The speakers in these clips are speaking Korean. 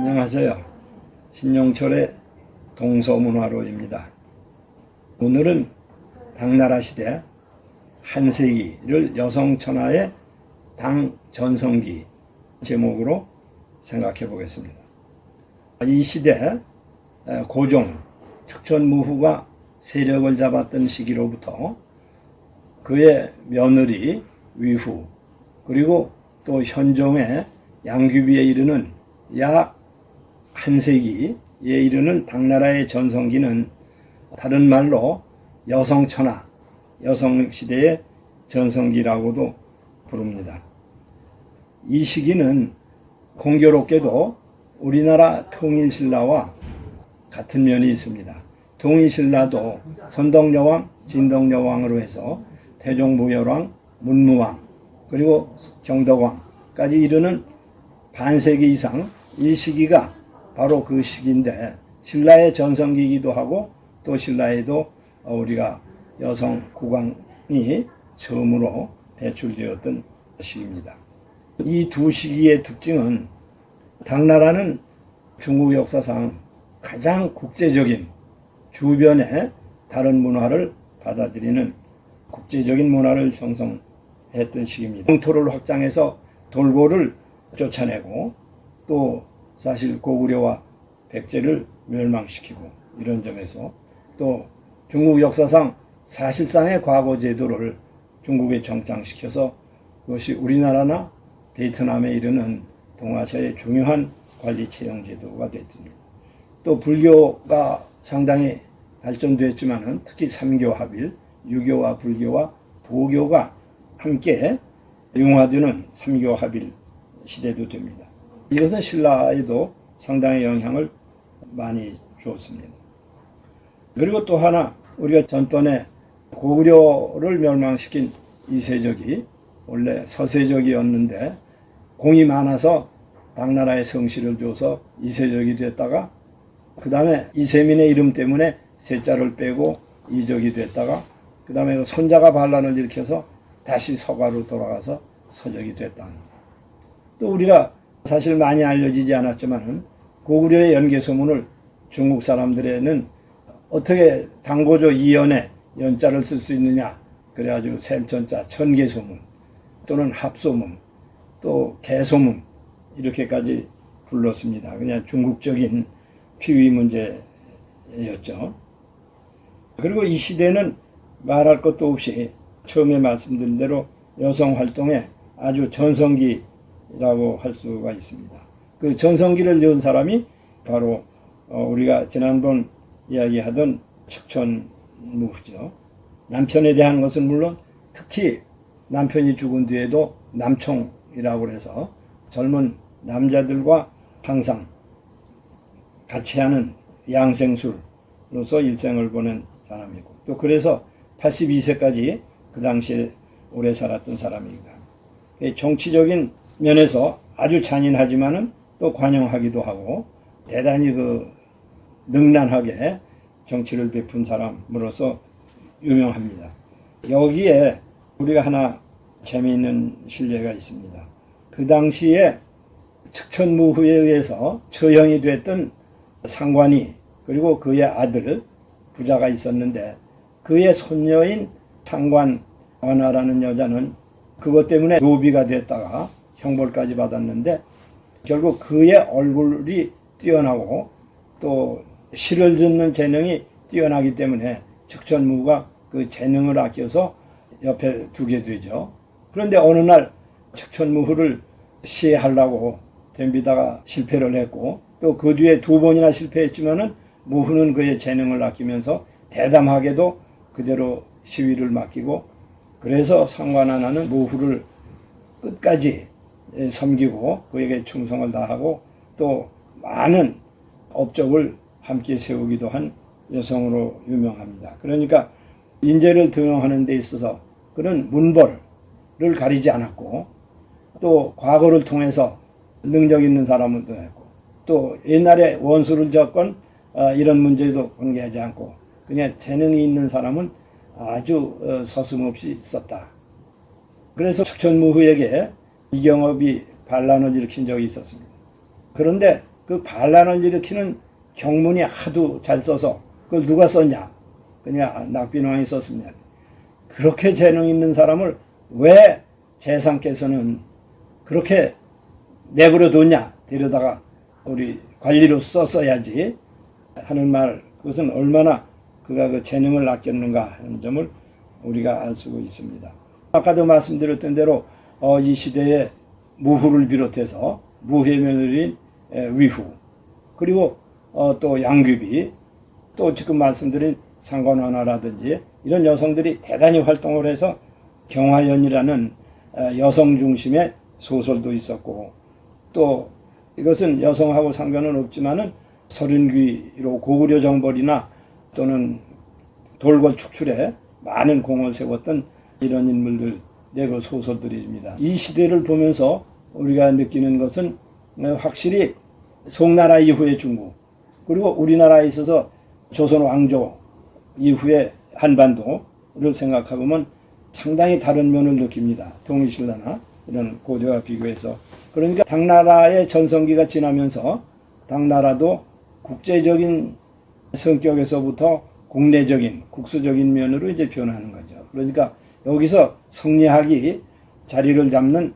안녕하세요. 신용철의 동서문화로입니다. 오늘은 당나라 시대 한세기를 여성 천하의 당 전성기 제목으로 생각해 보겠습니다. 이 시대 고종 축천무후가 세력을 잡았던 시기로부터 그의 며느리 위후 그리고 또 현종의 양귀비에 이르는 약 한 세기에 이르는 당나라의 전성기는 다른 말로 여성천하, 여성시대의 전성기라고도 부릅니다. 이 시기는 공교롭게도 우리나라 통일신라와 같은 면이 있습니다. 통일신라도 선덕여왕, 진덕여왕으로 해서 태종무열왕, 문무왕, 그리고 경덕왕까지 이르는 반세기 이상 이 시기가 바로 그 시기인데 신라의 전성기이기도 하고 또 신라에도 우리가 여성 국왕이 처음으로 배출되었던 시기입니다. 이 두 시기의 특징은 당나라는 중국 역사상 가장 국제적인 주변의 다른 문화를 받아들이는 국제적인 문화를 형성했던 시기입니다. 영토를 확장해서 돌고를 쫓아내고 또 사실 고구려와 백제를 멸망시키고 이런 점에서 또 중국 역사상 사실상의 과거 제도를 중국에 정착시켜서 그것이 우리나라나 베트남에 이르는 동아시아의 중요한 관리 채용 제도가 됐습니다. 또 불교가 상당히 발전됐지만은 특히 삼교 합일, 유교와 불교와 보교가 함께 융화되는 삼교 합일 시대도 됩니다. 이것은 신라에도 상당히 영향을 많이 주었습니다. 그리고 또 하나 우리가 전번에 고구려를 멸망시킨 이세적이 원래 서세적이었는데 공이 많아서 당나라에 성씨를 줘서 이세적이 됐다가 그 다음에 이세민의 이름 때문에 세자를 빼고 이적이 됐다가 그 다음에 그 손자가 반란을 일으켜서 다시 서가로 돌아가서 서적이 됐다. 또 우리가 사실 많이 알려지지 않았지만 고구려의 연개소문을 중국 사람들에는 어떻게 당고조 이연에 연자를 쓸 수 있느냐 그래가지고 샘천자 천개소문 또는 합소문 또 개소문 이렇게까지 불렀습니다. 그냥 중국적인 피위 문제였죠. 그리고 이 시대는 말할 것도 없이 처음에 말씀드린 대로 여성 활동의 아주 전성기 라고 할 수가 있습니다. 그 전성기를 여은 사람이 바로 우리가 지난번 이야기하던 축천무후죠. 남편에 대한 것은 물론 특히 남편이 죽은 뒤에도 남총이라고 해서 젊은 남자들과 항상 같이 하는 양생술로서 일생을 보낸 사람이고 또 그래서 82세까지 그 당시에 오래 살았던 사람입니다. 정치적인 면에서 아주 잔인하지만은 또 관용하기도 하고 대단히 그 능란하게 정치를 베푼 사람으로서 유명합니다. 여기에 우리가 하나 재미있는 실례가 있습니다. 그 당시에 측천무후에 의해서 처형이 됐던 상관이 그리고 그의 아들 부자가 있었는데 그의 손녀인 상관 원화라는 여자는 그것 때문에 노비가 됐다가 형벌까지 받았는데 결국 그의 얼굴이 뛰어나고 또 시를 듣는 재능이 뛰어나기 때문에 측천무가 그 재능을 아껴서 옆에 두게 되죠. 그런데 어느 날 측천무후를 시해하려고 덤비다가 실패를 했고 또 그 뒤에 두 번이나 실패했지만은 무후는 그의 재능을 아끼면서 대담하게도 그대로 시위를 맡기고 그래서 상관 하나는 무후를 끝까지 섬기고 그에게 충성을 다하고 또 많은 업적을 함께 세우기도 한 여성으로 유명합니다. 그러니까 인재를 등용하는 데 있어서 그런 문벌을 가리지 않았고 또 과거를 통해서 능력 있는 사람은 또 했고 또 옛날에 원수를 졌건 어, 이런 문제도 관계하지 않고 그냥 재능이 있는 사람은 아주 어, 서슴없이 썼다. 그래서 척천무후에게 이경업이 반란을 일으킨 적이 있었습니다. 그런데 그 반란을 일으키는 경문이 하도 잘 써서 그걸 누가 썼냐? 그냥 낙빈왕이 썼습니다. 그렇게 재능 있는 사람을 왜 재상께서는 그렇게 내버려 뒀냐? 데려다가 우리 관리로 썼어야지 하는 말 그것은 얼마나 그가 그 재능을 아꼈는가 하는 점을 우리가 알수 있습니다. 아까도 말씀드렸던 대로 어, 이 시대에 무후를 비롯해서 무회면을인 위후 그리고 어, 또 양귀비 또 지금 말씀드린 상관원화라든지 이런 여성들이 대단히 활동을 해서 경화연이라는 어, 여성 중심의 소설도 있었고 또 이것은 여성하고 상관은 없지만은 서른귀로 고구려 정벌이나 또는 돌궐 축출에 많은 공을 세웠던 이런 인물들 내 그 소설들입니다. 이 시대를 보면서 우리가 느끼는 것은 확실히 송나라 이후의 중국 그리고 우리나라에 있어서 조선 왕조 이후의 한반도를 생각하면 상당히 다른 면을 느낍니다. 동일신라나 이런 고대와 비교해서 그러니까 당나라의 전성기가 지나면서 당나라도 국제적인 성격에서부터 국내적인 국수적인 면으로 이제 변하는 거죠. 그러니까 여기서 성리학이 자리를 잡는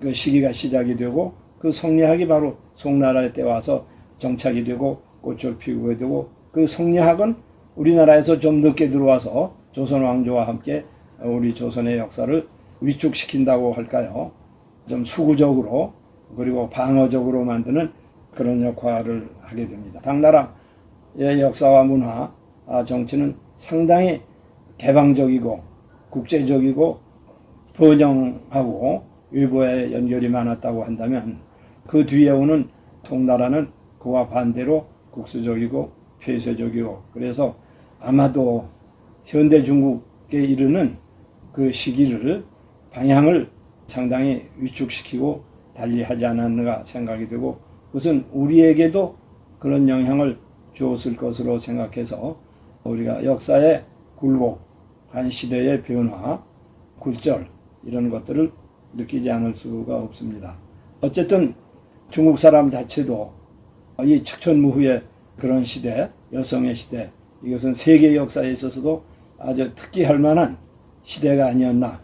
그 시기가 시작이 되고 그 성리학이 바로 송나라 때 와서 정착이 되고 꽃을 피우게 되고 그 성리학은 우리나라에서 좀 늦게 들어와서 조선 왕조와 함께 우리 조선의 역사를 위축시킨다고 할까요? 좀 수구적으로 그리고 방어적으로 만드는 그런 역할을 하게 됩니다. 당나라의 역사와 문화, 아, 정치는 상당히 개방적이고 국제적이고 번영하고 외부에 연결이 많았다고 한다면 그 뒤에 오는 송나라는 그와 반대로 국수적이고 폐쇄적이고 그래서 아마도 현대 중국에 이르는 그 시기를 방향을 상당히 위축시키고 달리하지 않았는가 생각이 되고 그것은 우리에게도 그런 영향을 주었을 것으로 생각해서 우리가 역사의 굴곡 한 시대의 변화, 굴절 이런 것들을 느끼지 않을 수가 없습니다. 어쨌든 중국 사람 자체도 이 척천무후의 그런 시대, 여성의 시대, 이것은 세계 역사에 있어서도 아주 특기할 만한 시대가 아니었나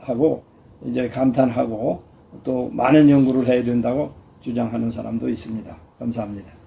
하고 이제 감탄하고 또 많은 연구를 해야 된다고 주장하는 사람도 있습니다. 감사합니다.